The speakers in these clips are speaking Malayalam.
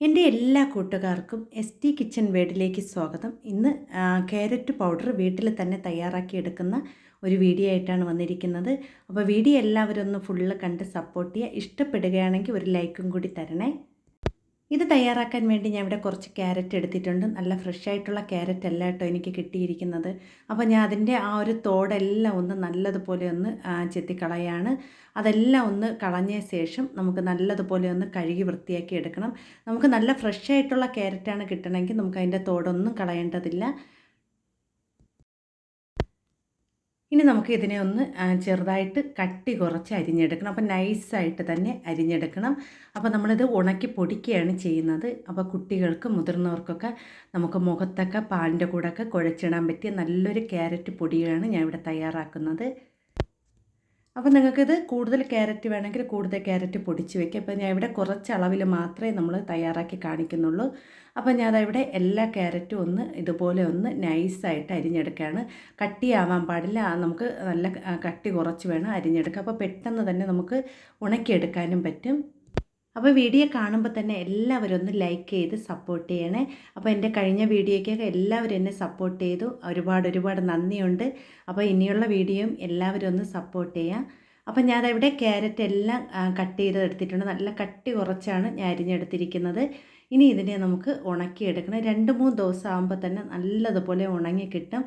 എന്റെ എല്ലാ കൂട്ടുകാർക്കും എസ് ടി കിച്ചൺ വേഡിലേക്ക് സ്വാഗതം. ഇന്ന് ക്യാരറ്റ് പൗഡർ വീട്ടിൽ തന്നെ തയ്യാറാക്കി എടുക്കുന്ന ഒരു വീഡിയോ ആയിട്ടാണ് വന്നിരിക്കുന്നത്. അപ്പോൾ വീഡിയോ എല്ലാവരും ഒന്ന് ഫുള്ള് കണ്ട് സപ്പോർട്ട് ചെയ്യുക. ഇഷ്ടപ്പെടുകയാണെങ്കിൽ ഒരു ലൈക്കും കൂടി തരണേ. ഇത് തയ്യാറാക്കാൻ വേണ്ടി ഞാൻ ഇവിടെ കുറച്ച് ക്യാരറ്റ് എടുത്തിട്ടുണ്ട്. നല്ല ഫ്രഷ് ആയിട്ടുള്ള ക്യാരറ്റ് അല്ല കേട്ടോ എനിക്ക് കിട്ടിയിരിക്കുന്നത്. അപ്പോൾ ഞാൻ അതിന്റെ ആ ഒരു തോടെല്ലാം ഒന്ന് നല്ലതുപോലെ ഒന്ന് ചെത്തിക്കളയാണ്. അതെല്ലാം ഒന്ന് കളഞ്ഞ ശേഷം നമുക്ക് നല്ലതുപോലെ ഒന്ന് കഴുകി വൃത്തിയാക്കി എടുക്കണം. നമുക്ക് നല്ല ഫ്രഷ് ആയിട്ടുള്ള ക്യാരറ്റാണ് കിട്ടണമെങ്കിൽ നമുക്ക് അതിന്റെ തോടൊന്നും കളയേണ്ടതില്ല. ഇനി നമുക്ക് ഇതിനെ ഒന്ന് ചെറുതായിട്ട് കട്ടി കുറച്ച് അരിഞ്ഞെടുക്കണം. അപ്പോൾ നൈസായിട്ട് തന്നെ അരിഞ്ഞെടുക്കണം. അപ്പോൾ നമ്മളിത് ഉണക്കി പൊടിക്കുകയാണ് ചെയ്യുന്നത്. അപ്പോൾ കുട്ടികൾക്ക് മുതിർന്നവർക്കൊക്കെ നമുക്ക് മുഖത്തൊക്കെ പാലിന്റെ കൂടെയൊക്കെ കുഴച്ചിടാൻ പറ്റിയ നല്ലൊരു ക്യാരറ്റ് പൊടിയാണ് ഞാൻ ഇവിടെ തയ്യാറാക്കുന്നത്. അപ്പോൾ നിങ്ങൾക്കിത് കൂടുതൽ ക്യാരറ്റ് വേണമെങ്കിൽ കൂടുതൽ ക്യാരറ്റ് പൊടിച്ച് വയ്ക്കുക അപ്പോൾ ഞാൻ ഇവിടെ കുറച്ച് അളവിൽ മാത്രമേ നമ്മൾ തയ്യാറാക്കി കാണിക്കുന്നുള്ളൂ. അപ്പോൾ ഇവിടെ എല്ലാ ക്യാരറ്റും ഒന്ന് ഇതുപോലെ ഒന്ന് നൈസായിട്ട് അരിഞ്ഞെടുക്കുകയാണ്. കട്ടിയാവാൻ പാടില്ല. നമുക്ക് നല്ല കട്ടി കുറച്ച് വേണം അരിഞ്ഞെടുക്കുക അപ്പോൾ പെട്ടെന്ന് തന്നെ നമുക്ക് ഉണക്കിയെടുക്കാനും പറ്റും. അപ്പോൾ വീഡിയോ കാണുമ്പോൾ തന്നെ എല്ലാവരും ഒന്ന് ലൈക്ക് ചെയ്ത് സപ്പോർട്ട് ചെയ്യണേ. അപ്പോൾ എന്റെ കഴിഞ്ഞ വീഡിയോയ്ക്കൊക്കെ എല്ലാവരും എന്നെ സപ്പോർട്ട് ചെയ്തു. ഒരുപാട് ഒരുപാട് നന്ദിയുണ്ട്. അപ്പോൾ ഇനിയുള്ള വീഡിയോയും എല്ലാവരും ഒന്ന് സപ്പോർട്ട് ചെയ്യാം. അപ്പോൾ ഞാൻ അവിടെ ക്യാരറ്റ് എല്ലാം കട്ട് ചെയ്ത് എടുത്തിട്ടുണ്ട്. നല്ല കട്ടി കുറച്ചാണ് ഞാൻ അരിഞ്ഞെടുത്തിരിക്കുന്നത്. ഇനി ഇതിനെ നമുക്ക് ഉണക്കിയെടുക്കണം രണ്ട് മൂന്ന് ദിവസം ആകുമ്പോൾ തന്നെ നല്ലതുപോലെ ഉണങ്ങി കിട്ടും.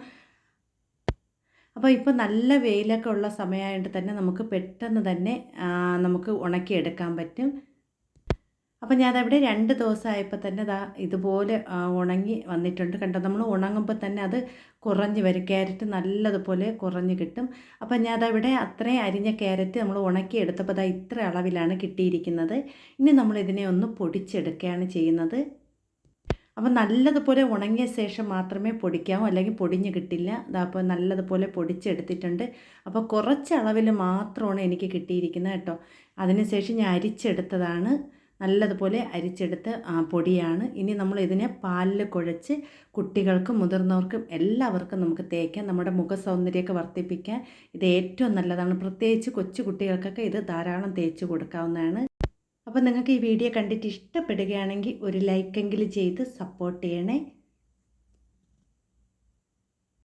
അപ്പോൾ ഇപ്പോൾ നല്ല വെയിലൊക്കെ ഉള്ള സമയമായിട്ട് തന്നെ നമുക്ക് പെട്ടെന്ന് തന്നെ നമുക്ക് ഉണക്കിയെടുക്കാൻ പറ്റും. അപ്പോൾ ഞാനവിടെ രണ്ട് ദിവസമായപ്പോൾ തന്നെ ദാ ഇതുപോലെ ഉണങ്ങി വന്നിട്ടുണ്ട്. കണ്ടോ? നമ്മൾ ഉണങ്ങുമ്പോൾ തന്നെ അത് കുറഞ്ഞ് വരും. ക്യാരറ്റ് നല്ലതുപോലെ കുറഞ്ഞ് കിട്ടും. അപ്പോൾ ഞാനതവിടെ അത്രയും അരിഞ്ഞ ക്യാരറ്റ് നമ്മൾ ഉണക്കി എടുത്തപ്പോൾ ദാ ഇത്ര അളവിലാണ് കിട്ടിയിരിക്കുന്നത്. ഇനി നമ്മൾ ഇതിനെ ഒന്ന് പൊടിച്ചെടുക്കുകയാണ് ചെയ്യുന്നത്. അപ്പോൾ നല്ലതുപോലെ ഉണങ്ങിയ ശേഷം മാത്രമേ പൊടിക്കാവൂ. അല്ലെങ്കിൽ പൊടിഞ്ഞ് കിട്ടില്ല. അപ്പോൾ നല്ലതുപോലെ പൊടിച്ചെടുത്തിട്ടുണ്ട്. അപ്പോൾ കുറച്ച് അളവിൽ മാത്രമാണ് എനിക്ക് കിട്ടിയിരിക്കുന്നത് കേട്ടോ. അതിനുശേഷം ഞാൻ അരിച്ചെടുത്തതാണ്. നല്ലതുപോലെ അരിച്ചെടുത്ത് പൊടിയാണ്. ഇനി നമ്മൾ ഇതിനെ പാലിൽ കുഴച്ച് കുട്ടികൾക്കും മുതിർന്നവർക്കും എല്ലാവർക്കും നമുക്ക് തേക്കാം. നമ്മുടെ മുഖ സൗന്ദര്യമൊക്കെ വർദ്ധിപ്പിക്കാൻ ഇത് ഏറ്റവും നല്ലതാണ്. പ്രത്യേകിച്ച് കൊച്ചു കുട്ടികൾക്കൊക്കെ ഇത് ധാരാളം തേച്ച് കൊടുക്കാവുന്നതാണ്. അപ്പോൾ നിങ്ങൾക്ക് ഈ വീഡിയോ കണ്ടിട്ട് ഇഷ്ടപ്പെടുകയാണെങ്കിൽ ഒരു ലൈക്കെങ്കിലും ചെയ്ത് സപ്പോർട്ട് ചെയ്യണേ.